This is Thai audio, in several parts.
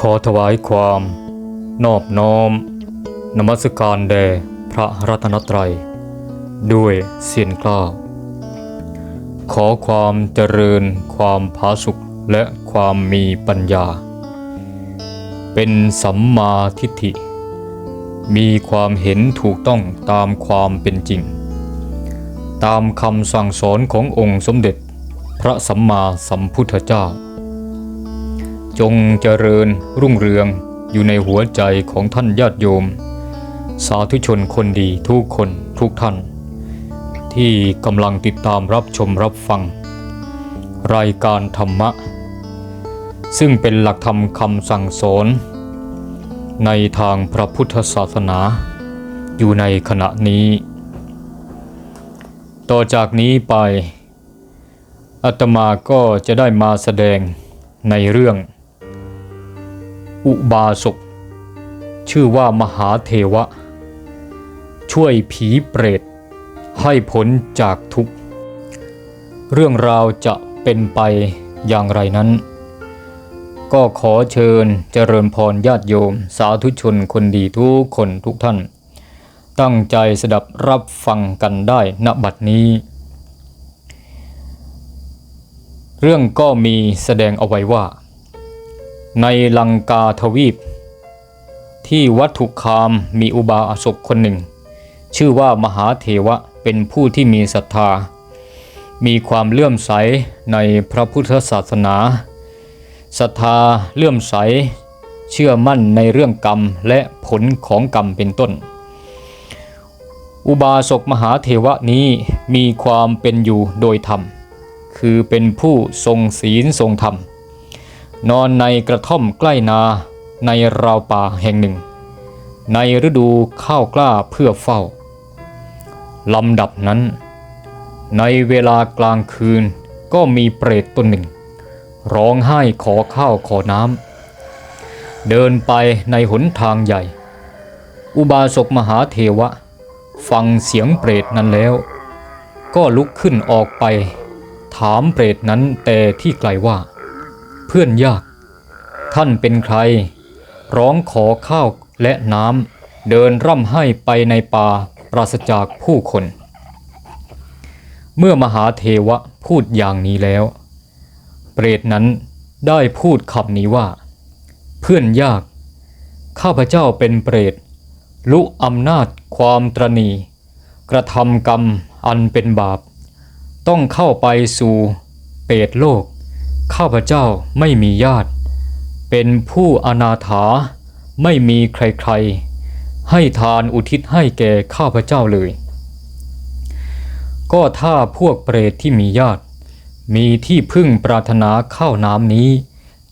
ขอถวายความ นอบน้อม นมัสการแด่พระรัตนตรัย ด้วยเสียงกล้า ขอความเจริญความผาสุกและความมีปัญญา เป็นสัมมาทิฏฐิ มีความเห็นถูกต้องตามความเป็นจริง ตามคำสั่งสอนขององค์สมเด็จ พระสัมมาสัมพุทธเจ้า จงเจริญรุ่งเรืองอยู่ในหัวใจของท่านญาติโยม สาธุชนคนดีทุกคนทุกท่าน ที่กำลังติดตามรับชมรับฟัง รายการธรรมะ ซึ่งเป็นหลักธรรมคำสั่งสอน ในทางพระพุทธศาสนา อยู่ในขณะนี้ ต่อจากนี้ไปอาตมาก็จะได้มาแสดงในเรื่อง อุบาสกชื่อว่ามหาเทวะ ช่วยผีเปรต ให้พ้นจากทุกข์ เรื่องราวจะเป็นไปอย่างไรนั้น ก็ขอเชิญเจริญพรญาติโยม สาธุชนคนดีทุกคนทุกท่าน ตั้งใจสดับรับฟังกันได้ณบัดนี้ เรื่องก็มีแสดงเอาไว้ว่า ในลังกาทวีป ที่วัดถุคามมีอุบาสกคนหนึ่ง ชื่อว่ามหาเทวะเป็นผู้ที่มีศรัทธา มีความเลื่อมใสในพระพุทธศาสนาศรัทธาเลื่อมใส เชื่อมั่นในเรื่องกรรมและผลของกรรมเป็นต้น อุบาสกมหาเทวะนี้มีความเป็นอยู่โดยธรรม คือเป็นผู้ทรงศีลทรงธรรม นอนในกระท่อมใกล้นาในราวป่าแห่งหนึ่ง ในฤดูข้าวกล้าเพื่อเฝ้าลำดับนั้น ในเวลากลางคืนก็มีเปรตตนหนึ่ง ร้องไห้ขอข้าวขอน้ำเดินไปในหนทางใหญ่ อุบาสกมหาเทวะ ฟังเสียงเปรตนั้นแล้ว ก็ลุกขึ้นออกไป ถามเปรตนั้นแต่ที่ไกลว่า เพื่อนยาก ท่านเป็นใคร ร้องขอข้าวและน้ำเดินร่ำไห้ไปในป่าปราศจากผู้คน เมื่อมหาเทวะพูดอย่างนี้แล้ว เปรตนั้นได้พูดคำนี้ว่า เพื่อนยาก ข้าพเจ้าเป็นเปรตลุอำนาจความตรณีกระทำกรรมอันเป็นบาป ต้องเข้าไปสู่เปรตโลก ข้าพเจ้าไม่มีญาติ เป็นผู้อนาถาไม่มีใครๆ ให้ทานอุทิศให้แก่ข้าพเจ้าเลย ก็ถ้าพวกเปรตที่มีญาติ มีที่พึ่งปรารถนาข้าวน้ำนี้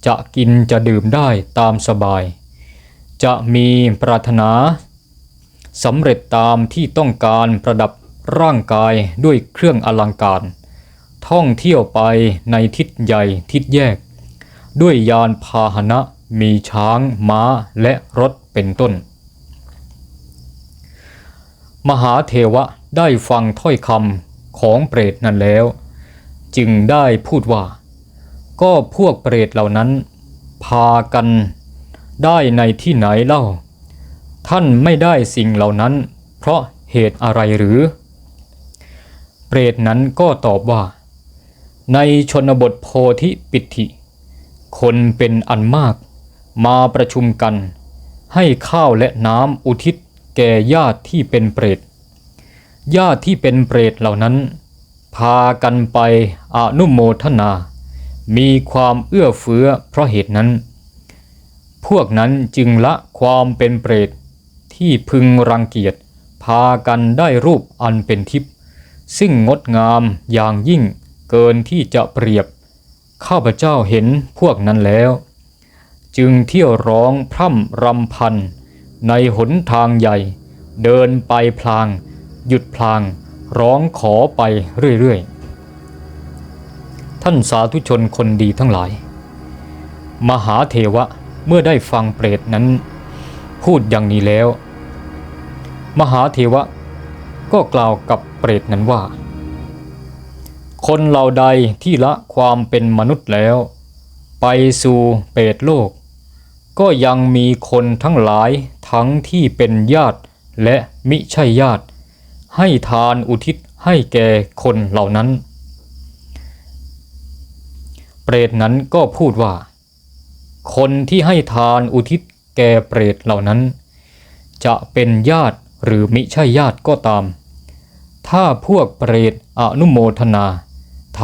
จะกินจะดื่มได้ตามสบาย จะมีปรารถนาสำเร็จตามที่ต้องการประดับร่างกายด้วยเครื่องอลังการ ท่องเที่ยวไปในทิศใหญ่ทิศแยก ด้วยยานพาหนะมีช้างม้าและรถเป็นต้น มหาเทวะได้ฟังถ้อยคำของเปรตนั้นแล้ว จึงได้พูดว่า ก็พวกเปรตเหล่านั้น พากันได้ในที่ไหนเล่า ท่านไม่ได้สิ่งเหล่านั้น เพราะเหตุอะไรหรือ เปรตนั้นก็ตอบว่า ในชนบทโพธิปิติคนเป็นอันมาก มาประชุมกัน ให้ข้าวและน้ำอุทิศแก่ญาติที่เป็นเปรต ญาติที่เป็นเปรตเหล่านั้น พากันไปอนุโมทนา มีความเอื้อเฟื้อเพราะเหตุนั้น พวกนั้นจึงละความเป็นเปรตที่พึงรังเกียจ พากันได้รูปอันเป็นทิพย์ซึ่งงดงามอย่างยิ่ง เกินที่จะเปรียบ ข้าพเจ้าเห็นพวกนั้นแล้ว จึงเที่ยวร้องพร่ำรำพัน ในหนทางใหญ่ เดินไปพลาง หยุดพลาง ร้องขอไปเรื่อยๆ ท่านสาธุชนคนดีทั้งหลาย มหาเทวะเมื่อได้ฟังเปรตนั้น พูดอย่างนี้แล้ว มหาเทวะก็กล่าวกับเปรตนั้นว่า คนเหล่าใดที่ละความเป็นมนุษย์แล้ว ไปสู่เปรตโลก ก็ยังมีคนทั้งหลายทั้งที่เป็นญาติและมิใช่ญาติ ให้ทานอุทิศให้แก่คนเหล่านั้น เปรตนั้นก็พูดว่า คนที่ให้ทานอุทิศแก่เปรตเหล่านั้น จะเป็นญาติหรือมิใช่ญาติก็ตาม ถ้าพวกเปรตอนุโมทนา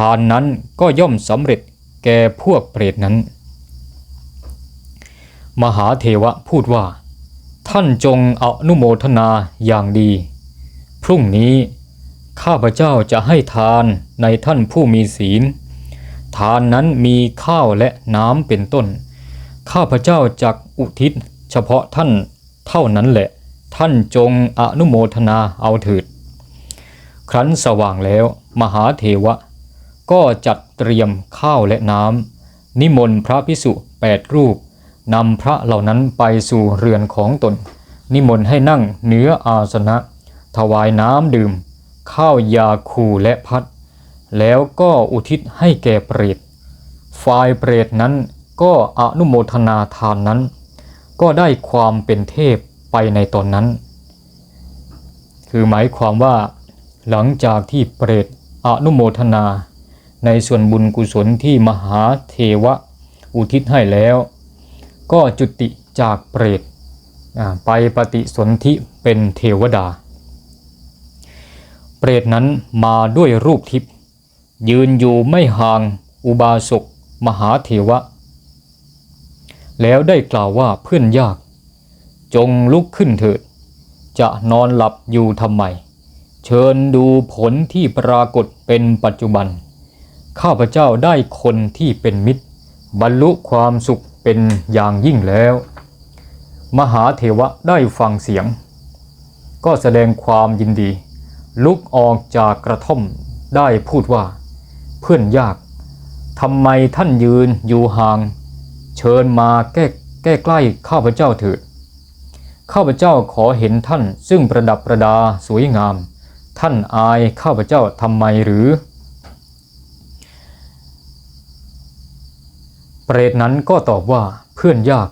านนั้นก็ย่อมสำเร็จแก่พวกเปรตนั้น มหาเทวะพูดว่า ท่านจงอนุโมทนาอย่างดี พรุ่งนี้ข้าพเจ้าจะให้ทานในท่านผู้มีศีล ทานนั้นมีข้าวและน้ำเป็นต้น ข้าพเจ้าจักอุทิศเฉพาะท่านเท่านั้นแหละ ท่านจงอนุโมทนาเอาเถิด ครั้นสว่างแล้วมหาเทวะ ก็จัดเตรียมข้าวและน้ำนิมนต์พระพิสุแปดรูปนำพระเหล่านั้นไปสู่เรือนของตน นิมนต์ให้นั่งเหนืออาสนะ ถวายน้ำดื่ม ข้าวยาคูและพัด แล้วก็อุทิศให้แก่เปรตฝ่ายเปรตนั้นก็อนุโมทนาทานนั้น ก็ได้ความเป็นเทพไปในตอนนั้น คือหมายความว่า หลังจากที่เปรตอนุโมทนา ในส่วนบุญกุศลที่มหาเทวะอุทิศให้แล้ว ก็จุติจากเปรตไปปฏิสนธิเป็นเทวดา เปรตนั้นมาด้วยรูปทิพย์ยืนอยู่ไม่ห่างอุบาสกมหาเทวะ แล้วได้กล่าวว่าเพื่อนยาก จงลุกขึ้นเถิด จะนอนหลับอยู่ทำไม เชิญดูผลที่ปรากฏเป็นปัจจุบัน ข้าพเจ้าได้คนที่เป็นมิตร บรรลุความสุขเป็นอย่างยิ่งแล้ว มหาเทวะได้ฟังเสียง ก็แสดงความยินดี ลุกออกจากกระท่อมได้พูดว่า เพื่อนยากทำไมท่านยืนอยู่ห่าง เชิญมาแก้แก้ใกล้ข้าพเจ้าเถิดข้าพเจ้าขอเห็นท่านซึ่งประดับประดาสวยงาม ท่านอายข้าพเจ้าทำไมหรือ เปรตนั้นก็ตอบว่าเพื่อนยาก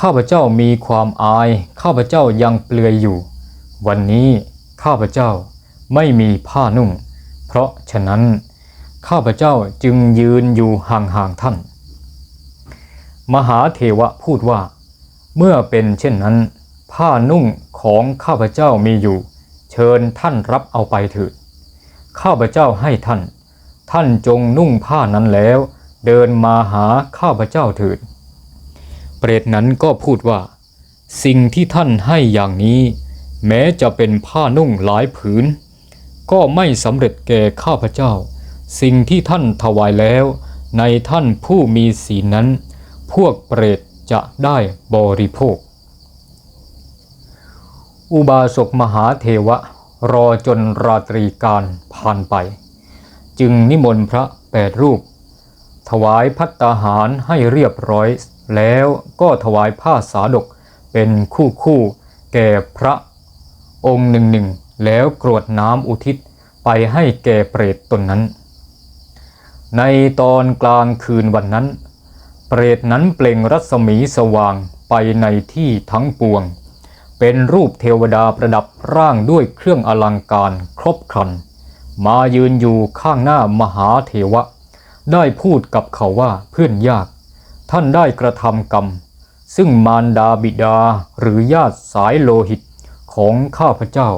ข้าพเจ้ามีความอาย ข้าพเจ้ายังเปลือยอยู่ วันนี้ข้าพเจ้าไม่มีผ้านุ่ง เพราะฉะนั้นข้าพเจ้าจึงยืนอยู่ห่างๆท่าน มหาเทวะพูดว่า เมื่อเป็นเช่นนั้น ผ้านุ่งของข้าพเจ้ามีอยู่ เชิญท่านรับเอาไปเถิดข้าพเจ้าให้ท่าน ท่านจงนุ่งผ้านั้นแล้ว เดินมาหาข้าพเจ้าเถิด เปรตนั้นก็พูดว่า สิ่งที่ท่านให้อย่างนี้ แม้จะเป็นผ้านุ่งหลายผืน ก็ไม่สำเร็จแก่ข้าพเจ้า สิ่งที่ท่านถวายแล้ว ในท่านผู้มีศีลนั้น พวกเปรตจะได้บริโภค อุบาสกมหาเทวะ รอจนราตรีการผ่านไป จึงนิมนต์พระแปดรูป ถวายพัตตาหารให้เรียบร้อย แล้วก็ถวายผ้าสาดกเป็นคู่คู่แก่พระองค์หนึ่งหนึ่งแล้วกรวดน้ำอุทิศไปให้แก่เปรตตนนั้น ในตอนกลางคืนวันนั้น เปรตนั้นเปล่งรัศมีสว่างไปในที่ทั้งปวง เป็นรูปเทวดาประดับร่างด้วยเครื่องอลังการครบครัน มายืนอยู่ข้างหน้ามหาเทวะ ได้พูดกับเขาว่าเพื่อนยาก ท่านได้กระทำกรรม ซึ่งมารดาบิดาหรือญาติสายโลหิตของข้าพเจ้า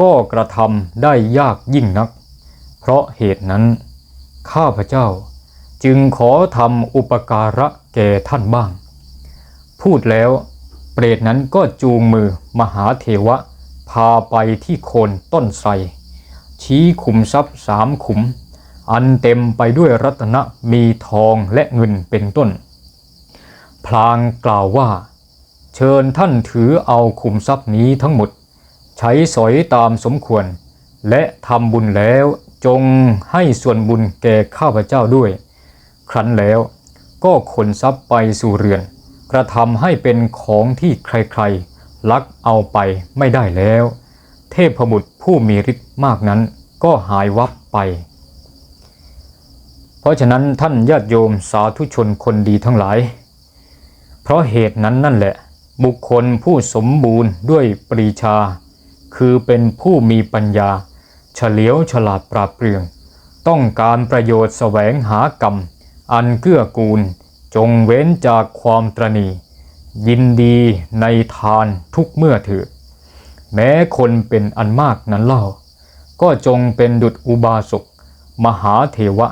ก็กระทำได้ยากยิ่งนัก เพราะเหตุนั้น ข้าพเจ้าจึงขอทำอุปการะแก่ท่านบ้าง พูดแล้ว เปรตนั้นก็จูงมือมหาเทวะ พาไปที่โคนต้นไทรชี้ขุมทรัพย์สามขุม อันเต็มไปด้วยรัตนะมีทองและเงินเป็นต้น พลางกล่าวว่า เชิญท่านถือเอาขุมทรัพย์นี้ทั้งหมด ใช้สอยตามสมควร และทำบุญแล้วจงให้ส่วนบุญแก่ข้าพเจ้าด้วย ครั้นแล้วก็ขนทรัพย์ไปสู่เรือน กระทำให้เป็นของที่ใครๆ ลักเอาไปไม่ได้แล้ว เทพบุตรผู้มีฤทธิ์มากนั้นก็หายวับไป เพราะฉะนั้นท่านญาติโยมสาธุชนคนดีทั้งหลาย เพราะเหตุนั้นนั่นแหละ บุคคลผู้สมบูรณ์ด้วยปรีชา คือเป็นผู้มีปัญญา เฉลียวฉลาดปราบเปรื่อง ต้องการประโยชน์แสวงหากรรม อันเกื้อกูล จงเว้นจากความตรณี ยินดีในทานทุกเมื่อเถิดแม้คนเป็นอันมากนั้นเล่า ก็จงเป็นดุจอุบาสกมหาเทวะ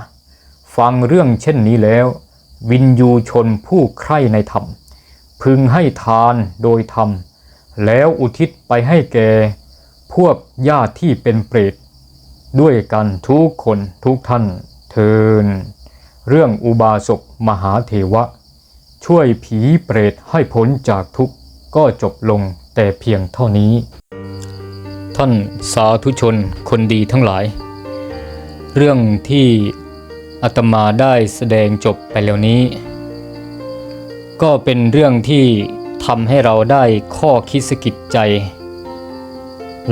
ฟังเรื่องเช่นนี้แล้ว วินยูชนผู้ใคร่ในธรรม พึงให้ทานโดยธรรม แล้วอุทิศไปให้แก่ พวกญาติที่เป็นเปรตด้วยกันทุกคนทุกท่านเทิน เรื่องอุบาสกมหาเทวะ ช่วยผีเปรตให้พ้นจากทุกข์ก็จบลงแต่เพียงเท่านี้ ท่านสาธุชนคนดีทั้งหลาย เรื่องที่ อาตมาได้แสดงจบไปแล้วนี้ ก็เป็นเรื่องที่ทำให้เราได้ข้อคิดสะกิดใจ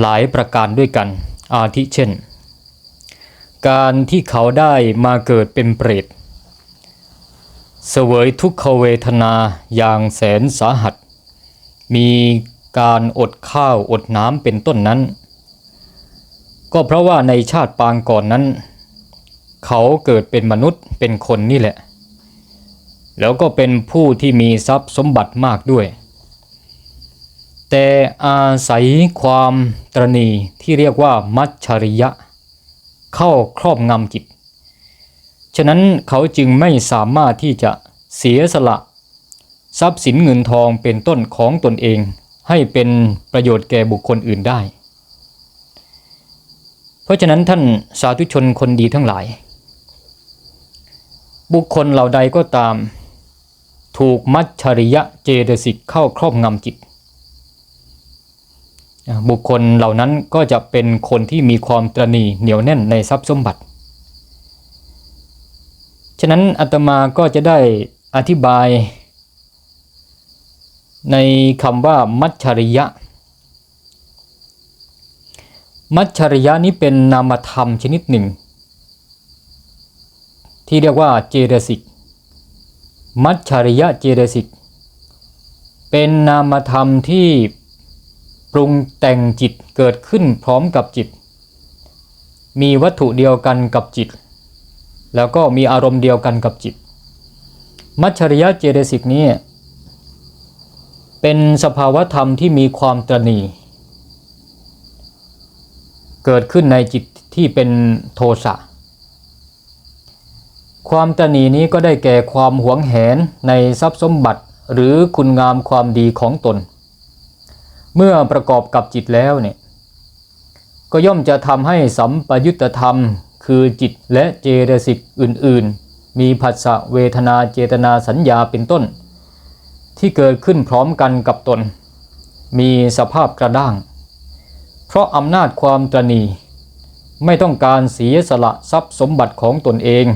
หลายประการด้วยกัน อาทิเช่น การที่เขาได้มาเกิดเป็นเปรตเสวยทุกขเวทนาอย่างแสนสาหัส มีการอดข้าวอดน้ำเป็นต้นนั้น ก็เพราะว่าในชาติปางก่อนนั้น เขาเกิดเป็นมนุษย์เป็นคนนี่แหละ แล้วก็เป็นผู้ที่มีทรัพย์สมบัติมากด้วย แต่อาศัยความตรณีที่เรียกว่ามัจฉริยะ เข้าครอบงำจิต ฉะนั้นเขาจึงไม่สามารถที่จะเสียสละ ทรัพย์สินเงินทองเป็นต้นของตนเอง ให้เป็นประโยชน์แก่บุคคลอื่นได้ เพราะฉะนั้นท่านสาธุชนคนดีทั้งหลาย บุคคลเหล่าใดก็ตาม ถูกมัจฉริยะเจตสิกเข้าครอบงำจิต บุคคลเหล่านั้นก็จะเป็นคนที่มีความตรณีเหนียวแน่นในทรัพย์สมบัติ ฉะนั้นอาตมาก็จะได้อธิบาย ในคำว่ามัจฉริยะ มัจฉริยะนี้เป็นนามธรรมชนิดหนึ่ง ที่เรียกว่าเจตสิก มัจฉริยะเจตสิก เป็นนามธรรมที่ปรุงแต่งจิตเกิดขึ้นพร้อมกับจิต มีวัตถุเดียวกันกับจิต แล้วก็มีอารมณ์เดียวกันกับจิต มัจฉริยะเจตสิกนี้เป็นสภาวธรรมที่มีความตรณีเกิดขึ้นในจิตที่เป็นโทสะ ความตรณีนี้ก็ได้แก่ความหวงแหนในทรัพย์สมบัติหรือคุณงามความดีของตน เมื่อประกอบกับจิตแล้วเนี่ยก็ย่อมจะทำให้สัมปยุตธรรม คือจิตและเจตสิกอื่น ๆ มีผัสสะเวทนาเจตนาสัญญาเป็นต้น ที่เกิดขึ้นพร้อมกันกับตน มีสภาพกระด้าง เพราะอำนาจความตรณี ไม่ต้องการเสียสละทรัพย์สมบัติของตนเอง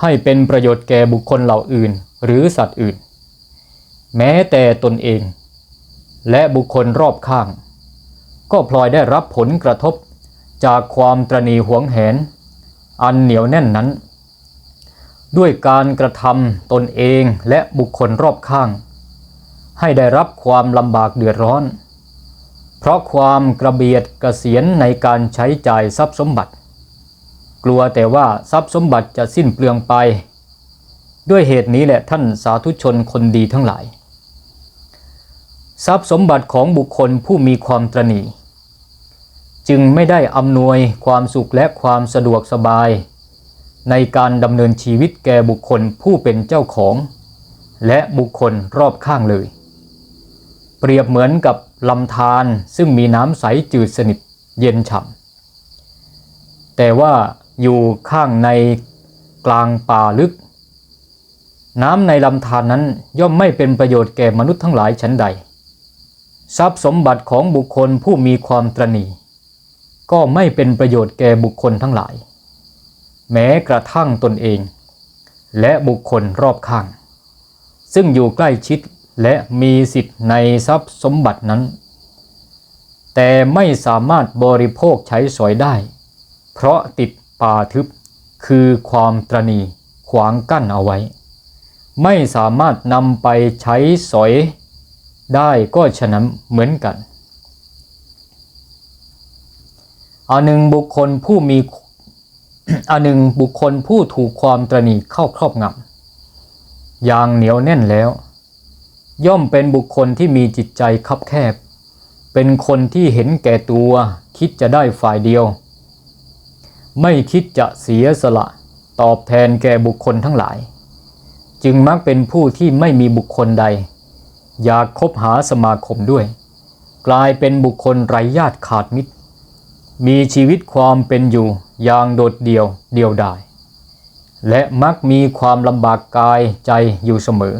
ให้เป็นประโยชน์แก่บุคคลเหล่าอื่น หรือสัตว์อื่น แม้แต่ตนเอง และบุคคลรอบข้าง ก็พลอยได้รับผลกระทบจากความตรณีหวงแหน อันเหนียวแน่นนั้น ด้วยการกระทำตนเองและบุคคลรอบข้าง ให้ได้รับความลำบากเดือดร้อน เพราะความกระเบียดกระเสียนในการใช้จ่ายทรัพย์สมบัติ กลัวแต่ว่าทรัพย์สมบัติจะสิ้นเปลืองไป ด้วยเหตุนี้แหละท่านสาธุชนคนดีทั้งหลาย ทรัพย์สมบัติของบุคคลผู้มีความตรณีจึงไม่ได้อำนวยความสุขและความสะดวกสบาย ในการดำเนินชีวิตแก่บุคคลผู้เป็นเจ้าของ และบุคคลรอบข้างเลย เปรียบเหมือนกับลำธารซึ่งมีน้ำใสจืดสนิทเย็นฉ่ำแต่ว่า อยู่ข้างในกลางป่าลึก น้ำในลำธารนนั้นย่อมไม่เป็นประโยชน์แก่มนุษย์ทั้งหลายชั้นใด ทรัพย์สมบัติของบุคคลผู้มีความตรณีก็ไม่เป็นประโยชน์แก่บุคคลทั้งหลาย แม้กระทั่งตนเอง และบุคคลรอบข้าง ซึ่งอยู่ใกล้ชิดและมีสิทธิ์ในทรัพย์สมบัตินั้น แต่ไม่สามารถบริโภคใช้สอยได้ เพราะติด ป่าทึบคือความตรณีขวางกั้นเอาไว้ ไม่สามารถนำไปใช้สอยได้ก็ฉะนั้นเหมือนกันอันหนึ่งบุคคลผู้มีอันหนึ่งบุคคลผู้ถูกความตรณีเข้าครอบงำอย่างเหนียวแน่นแล้ว ย่อมเป็นบุคคลที่มีจิตใจคับแคบ เป็นคนที่เห็นแก่ตัวคิดจะได้ฝ่ายเดียว ไม่คิดจะเสียสละตอบแทนแก่บุคคลทั้งหลาย จึงมักเป็นผู้ที่ไม่มีบุคคลใด อยากคบหาสมาคมด้วย กลายเป็นบุคคลไร้ญาติขาดมิตร มีชีวิตความเป็นอยู่อย่างโดดเดี่ยวเดียวดาย และมักมีความลำบากกายใจอยู่เสมอ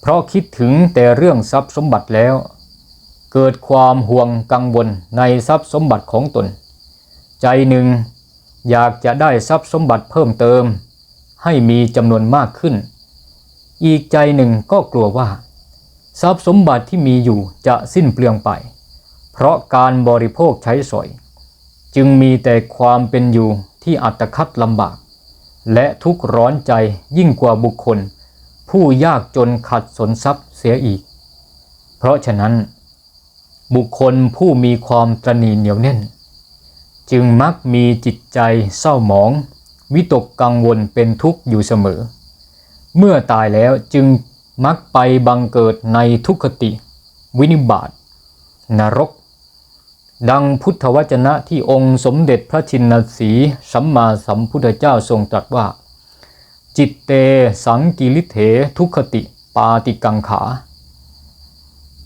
เพราะคิดถึงแต่เรื่องทรัพย์สมบัติแล้ว เกิดความห่วงกังวลในทรัพย์สมบัติของตน ใจหนึ่งอยากจะได้ทรัพย์สมบัติเพิ่มเติม ให้มีจำนวนมากขึ้น อีกใจหนึ่งก็กลัวว่า ทรัพย์สมบัติที่มีอยู่จะสิ้นเปลืองไป เพราะการบริโภคใช้สอย จึงมีแต่ความเป็นอยู่ที่อัตคัดลำบาก และทุกข์ร้อนใจยิ่งกว่าบุคคล ผู้ยากจนขัดสนทรัพย์เสียอีก เพราะฉะนั้น บุคคลผู้มีความตรณีเหนียวแน่น จึงมักมีจิตใจเศร้าหมอง วิตกกังวลเป็นทุกข์อยู่เสมอ เมื่อตายแล้วจึงมักไปบังเกิดในทุกขติ วินิบาตนรก ดังพุทธวจนะที่องค์สมเด็จพระชินสีสัมมาสัมพุทธเจ้าทรงตรัสว่า จิตเตสังกิริเถทุกขติปาติกังขา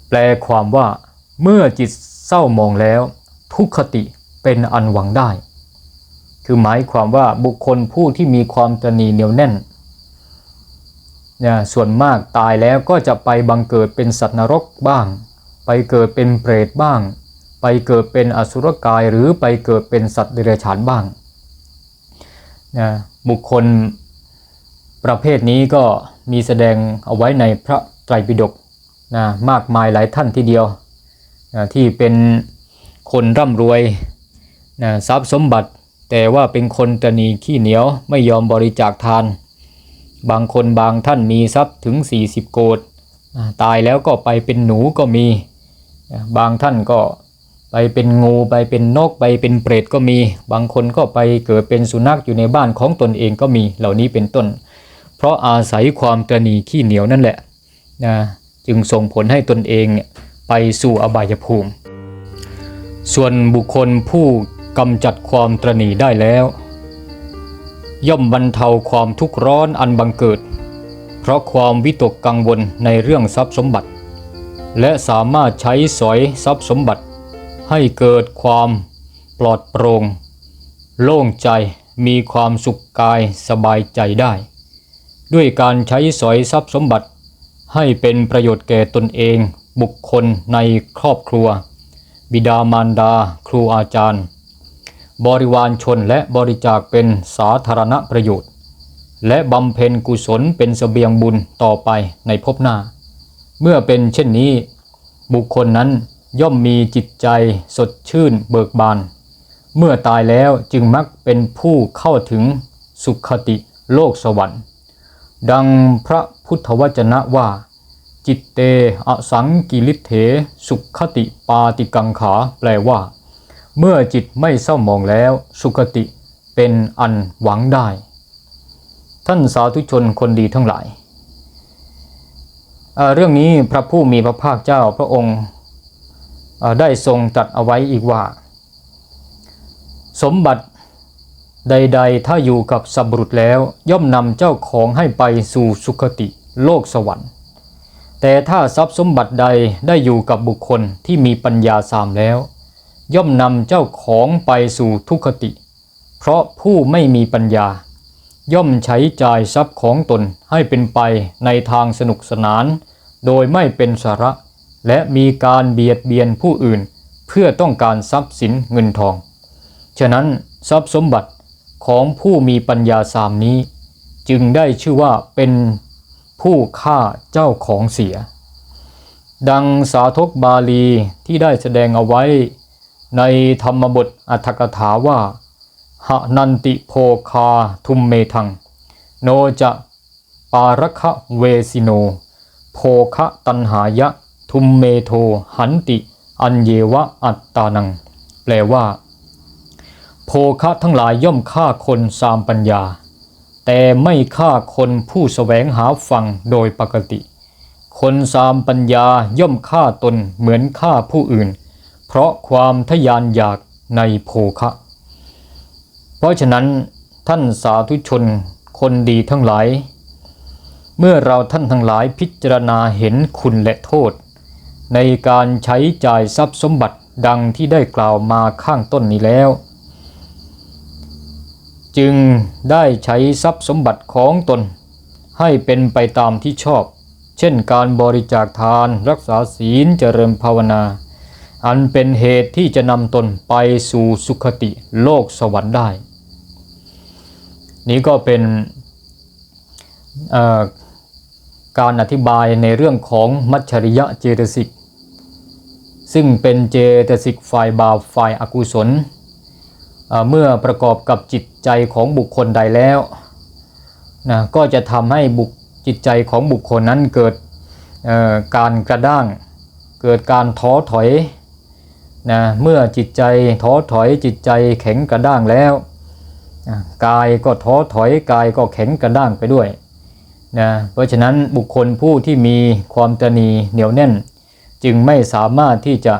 แปลความว่า เมื่อจิตเศร้ามองแล้ว ทุกขติ เป็นอันหวังได้ คือหมายความว่าบุคคลผู้ที่มีความตนีเหนียวแน่นเนี่ยส่วนมากตายแล้วก็จะไปบังเกิดเป็นสัตว์นรกบ้าง ไปเกิดเป็นเปรตบ้าง ไปเกิดเป็นอสุรกายหรือไปเกิดเป็นสัตว์เดรัจฉานบ้างนะบุคคลประเภทนี้ก็มีแสดงเอาไว้ในพระไตรปิฎกนะมากมายหลายท่านทีเดียวนะที่เป็นคนร่ำรวย นะทรัพย์สมบัติ แต่ว่าเป็นคนตนีขี้เหนียวไม่ยอมบริจาคทาน บางคนบางท่านมีทรัพย์ถึง 40 โกดตายแล้วก็ไปเป็นหนูก็มี บางท่านก็ไปเป็นงูไปเป็นนกไปเป็นเปรตก็มี บางคนก็ไปเกิดเป็นสุนัขอยู่ในบ้านของตนเองก็มีเหล่านี้เป็นต้น เพราะอาศัยความตนีขี้เหนียวนั่นแหละนะจึงส่งผลให้ตนเองไปสู่อบายภูมิ ส่วนบุคคลผู้ กำจัดความตระหนี่ได้แล้ว ย่อมบรรเทาความทุกข์ร้อนอันบังเกิด เพราะความวิตกกังวลในเรื่องทรัพย์สมบัติ และสามารถใช้สอยทรัพย์สมบัติ ให้เกิดความปลอดโปร่งโล่งใจมีความสุขกายสบายใจได้ ด้วยการใช้สอยทรัพย์สมบัติ ให้เป็นประโยชน์แก่ตนเองบุคคลในครอบครัว บิดามารดา ครูอาจารย์ บริวารชนและบริจาคเป็นสาธารณประโยชน์ และบำเพ็ญกุศลเป็นสเสบียงบุญต่อไปในภพหน้า เมื่อเป็นเช่นนี้ บุคคลนั้นย่อมมีจิตใจสดชื่นเบิกบาน เมื่อตายแล้วจึงมักเป็นผู้เข้าถึงสุขติโลกสวรรค์ ดังพระพุทธวจนะว่า จิตเตอสังกิริเถ สุขติปาติกังขา แปลว่า เมื่อจิตไม่เศร้ามองแล้วสุขติเป็นอันหวังได้ ท่านสาธุชนคนดีทั้งหลายเอ่อเรื่องนี้พระผู้มีพระภาคเจ้าพระองค์ได้ทรงตรัสเอาไว้อีกว่า สมบัติใด ๆ ถ้าอยู่กับสับรุษแล้วย่อมนำเจ้าของให้ไปสู่สุคติโลกสวรรค์ แต่ถ้าทรัพย์สมบัติใดได้อยู่กับบุคคลที่มีปัญญาสามแล้ว ย่อมนำเจ้าของไปสู่ทุกขติ เพราะผู้ไม่มีปัญญา ย่อมใช้จ่ายทรัพย์ของตนให้เป็นไปในทางสนุกสนาน โดยไม่เป็นสาระ และมีการเบียดเบียนผู้อื่น เพื่อต้องการทรัพย์สินเงินทอง ฉะนั้นทรัพย์สมบัติของผู้มีปัญญาสามนี้ จึงได้ชื่อว่าเป็นผู้ฆ่าเจ้าของเสีย ดังสาธกบาลีที่ได้แสดงเอาไว้ ในธรรมบทอัตถกถาว่าหนันติโพคาทุมเมทัง โนจะปาระคะเวสิโนโภคะตันหายะ ทุมเมโทหันติ อันเยวะอัตตานัง แปลว่าโภคะทั้งหลายย่อมฆ่าคนสามปัญญา แต่ไม่ฆ่าคนผู้แสวงหาฟังโดยปกติ คนสามปัญญาย่อมฆ่าตนเหมือนฆ่าผู้อื่น เพราะความทยานอยากในโภคะ เพราะฉะนั้นท่านสาธุชนคนดีทั้งหลาย เมื่อเราท่านทั้งหลายพิจารณาเห็นคุณและโทษ ในการใช้จ่ายทรัพย์สมบัติดังที่ได้กล่าวมาข้างต้นนี้แล้ว จึงได้ใช้ทรัพย์สมบัติของตน ให้เป็นไปตามที่ชอบ เช่นการบริจาคทานรักษาศีลเจริญภาวนา อันเป็นเหตุที่จะนำตนไปสู่สุขติโลกสวรรค์ได้ นี้ก็เป็นการอธิบายในเรื่องของมัจฉริยะเจตสิก ซึ่งเป็นเจตสิกฝ่ายบาปฝ่ายอากุศล เมื่อประกอบกับจิตใจของบุคคลใดแล้วนะก็จะทำให้บุคจิตใจของบุคคลนั้นเกิดการกระด้าง เกิดการท้อถอย นะเมื่อจิตใจท้อถอยจิตใจแข็งกระด้างแล้วนะกายก็ท้อถอยกายก็แข็งกระด้างไปด้วยนะเพราะฉะนั้นบุคคลผู้ที่มีความตระหนีเหนียวแน่น จึงไม่สามารถที่จะ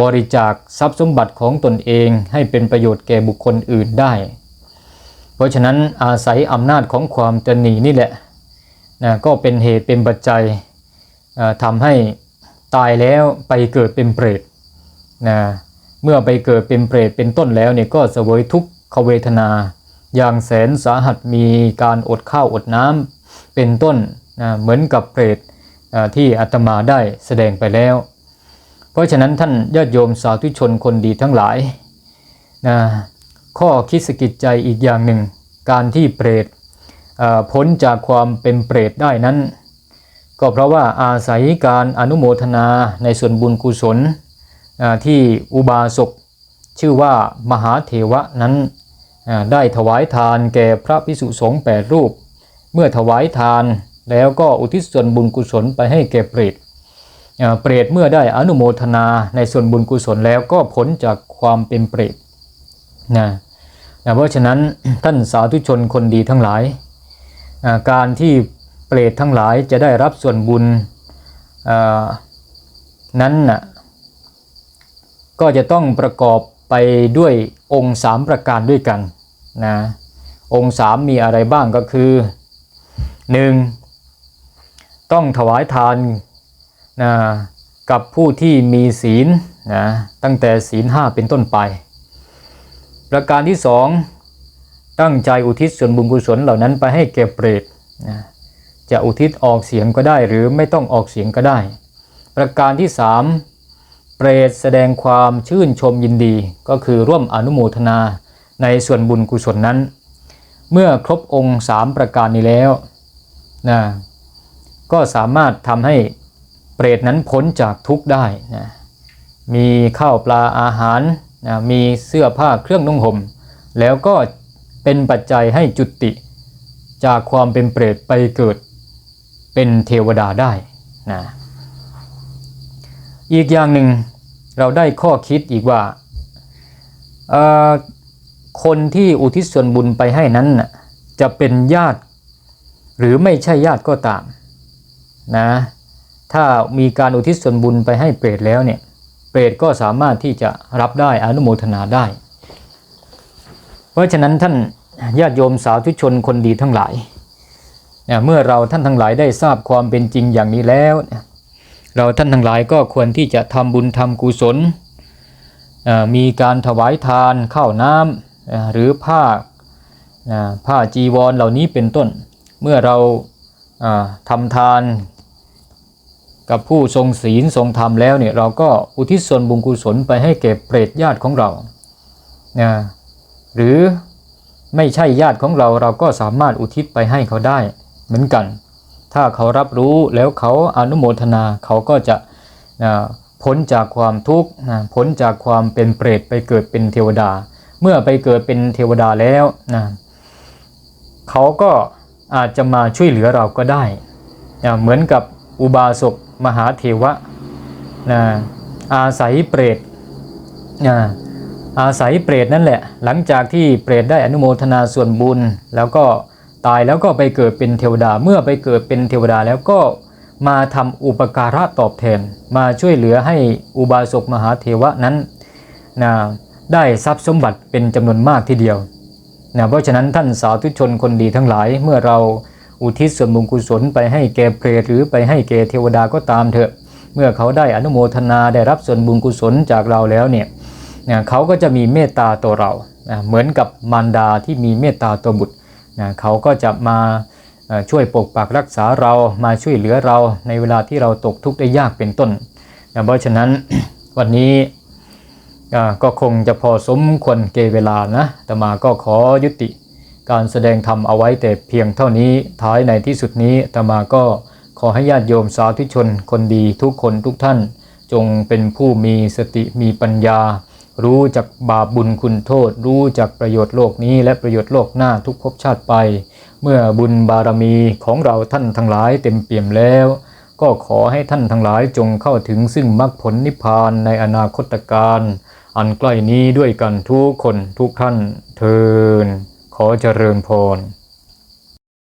บริจาคทรัพย์สมบัติของตนเองให้เป็นประโยชน์แก่บุคคลอื่นได้ เพราะฉะนั้นอาศัยอำนาจของความตระหนีนี่แหละนะก็เป็นเหตุเป็นปัจจัยทำให้ตายแล้วไปเกิดเป็นเปรต นะเมื่อไปเกิดเป็นเปรตเป็นต้นแล้วเนี่ยก็เสวยทุกขเวทนา อย่างแสนสาหัสมีการอดข้าวอดน้ำเป็นต้นนะเหมือนกับเปรตที่อาตมาได้แสดงไปแล้ว เพราะฉะนั้นท่านญาติโยมสาธุชนคนดีทั้งหลายนะข้อคิดสกิดใจอีกอย่างหนึ่ง การที่เปรตพ้นจากความเป็นเปรตได้นั้น ก็เพราะว่าอาศัยการอนุโมทนาในส่วนบุญกุศล ที่อุบาสกชื่อว่ามหาเถวะนั้นได้ถวายทานแก่พระพิสุสงฆ์แปดรูป เมื่อถวายทานแล้วก็อุทิศส่วนบุญกุศลไปให้แก่เปรตเปรตเมื่อได้อนุโมทนาในส่วนบุญกุศลแล้วก็พ้นจากความเป็นเปรตนะนะเพราะฉะนั้นท่านสาธุชนคนดีทั้งหลาย การที่เปรตทั้งหลายจะได้รับส่วนบุญนั้นนะ ก็จะต้องประกอบไปด้วยองค์สามประการด้วยกันนะองค์สามมีอะไรบ้างก็คือ 1. ต้องถวายทานนะกับผู้ที่มีศีลนะตั้งแต่ศีลห้าเป็นต้นไป ประการที่สองตั้งใจอุทิศส่วนบุญกุศลเหล่านั้นไปให้แก่เปรตนะจะอุทิศออกเสียงก็ได้หรือไม่ต้องออกเสียงก็ได้ ประการที่สาม เปรตแสดงความชื่นชมยินดี ก็คือร่วมอนุโมทนาในส่วนบุญกุศลนั้น เมื่อครบองค์สามประการนี้แล้วนะก็สามารถทำให้เปรตนั้นพ้นจากทุกข์ได้นะมีข้าวปลาอาหารนะมีเสื้อผ้าเครื่องนุ่งห่มแล้วก็เป็นปัจจัยให้จุติจากความเป็นเปรตไปเกิดเป็นเทวดาได้นะ อีกอย่างหนึ่งเราได้ข้อคิดอีกว่า คนที่อุทิศส่วนบุญไปให้นั้นจะเป็นญาติ หรือไม่ใช่ญาติก็ตามนะถ้ามีการอุทิศส่วนบุญไปให้เปรตแล้วเนี่ยเปรตก็สามารถที่จะรับได้อนุโมทนาได้ เพราะฉะนั้นท่านญาติโยมสาธุชนคนดีทั้งหลายเนี่ยเมื่อเราท่านทั้งหลายได้ทราบความเป็นจริงอย่างนี้แล้ว เราท่านทั้งหลายก็ควรที่จะทำบุญทำกุศล มีการถวายทานข้าวน้ำหรือผ้าผ้าจีวรเหล่านี้เป็นต้น เมื่อเราทำทานกับผู้ทรงศีลทรงธรรมแล้วเนี่ยเราก็อุทิศส่วนบุญกุศลไปให้แก่เปรตญาติของเรานะหรือไม่ใช่ญาติของเราเราก็สามารถอุทิศไปให้เขาได้เหมือนกัน ถ้าเขารับรู้แล้วเขาอนุโมทนาเขาก็จะพ้นจากความทุกข์พ้นจากความเป็นเปรตไปเกิดเป็นเทวดา เมื่อไปเกิดเป็นเทวดาแล้วนะเขาก็อาจจะมาช่วยเหลือเราก็ได้นะเหมือนกับอุบาสกมหาเทวะนะอาศัยเปรตนะอาศัยเปรตนั่นแหละ หลังจากที่เปรตได้อนุโมทนาส่วนบุญ แล้วก็ ตายแล้วก็ไปเกิดเป็นเทวดาเมื่อไปเกิดเป็นเทวดาแล้วก็มาทำอุปการะตอบแทน มาช่วยเหลือให้อุบาสกมหาเทวะนั้นนะได้ทรัพย์สมบัติเป็นจำนวนมากทีเดียวนะเพราะฉะนั้นท่านสาธุชนคนดีทั้งหลาย เมื่อเราอุทิศส่วนบุญกุศลไปให้แก่เปรตหรือไปให้แก่เทวดาก็ตามเถอะ เมื่อเขาได้อนุโมทนาได้รับส่วนบุญกุศลจากเราแล้วเนี่ยนะเขาก็จะมีเมตตาต่อเรานะเหมือนกับมารดาที่มีเมตตาต่อบุตร นะเขาก็จะมาช่วยปกปักรักษาเรามาช่วยเหลือเราในเวลาที่เราตกทุกข์ได้ยากเป็นต้นนะเพราะฉะนั้นวันนี้ก็คงจะพอสมควรเกเวลานะแต่มาก็ขอยุติการแสดงธรรมเอาไว้แต่เพียงเท่านี้ท้ายในที่สุดนี้แต่มาก็ขอให้ญาติโยมสาธุชนคนดีทุกคนทุกท่าน จงเป็นผู้มีสติมีปัญญา รู้จักบาปบุญคุณโทษ รู้จักประโยชน์โลกนี้และประโยชน์โลกหน้าทุกภพชาติไป เมื่อบุญบารมีของเราท่านทั้งหลายเต็มเปี่ยมแล้ว ก็ขอให้ท่านทั้งหลายจงเข้าถึงซึ่งมรรคผลนิพพานในอนาคตการอันใกล้นี้ด้วยกันทุกคนทุกท่านเทินขอเจริญพร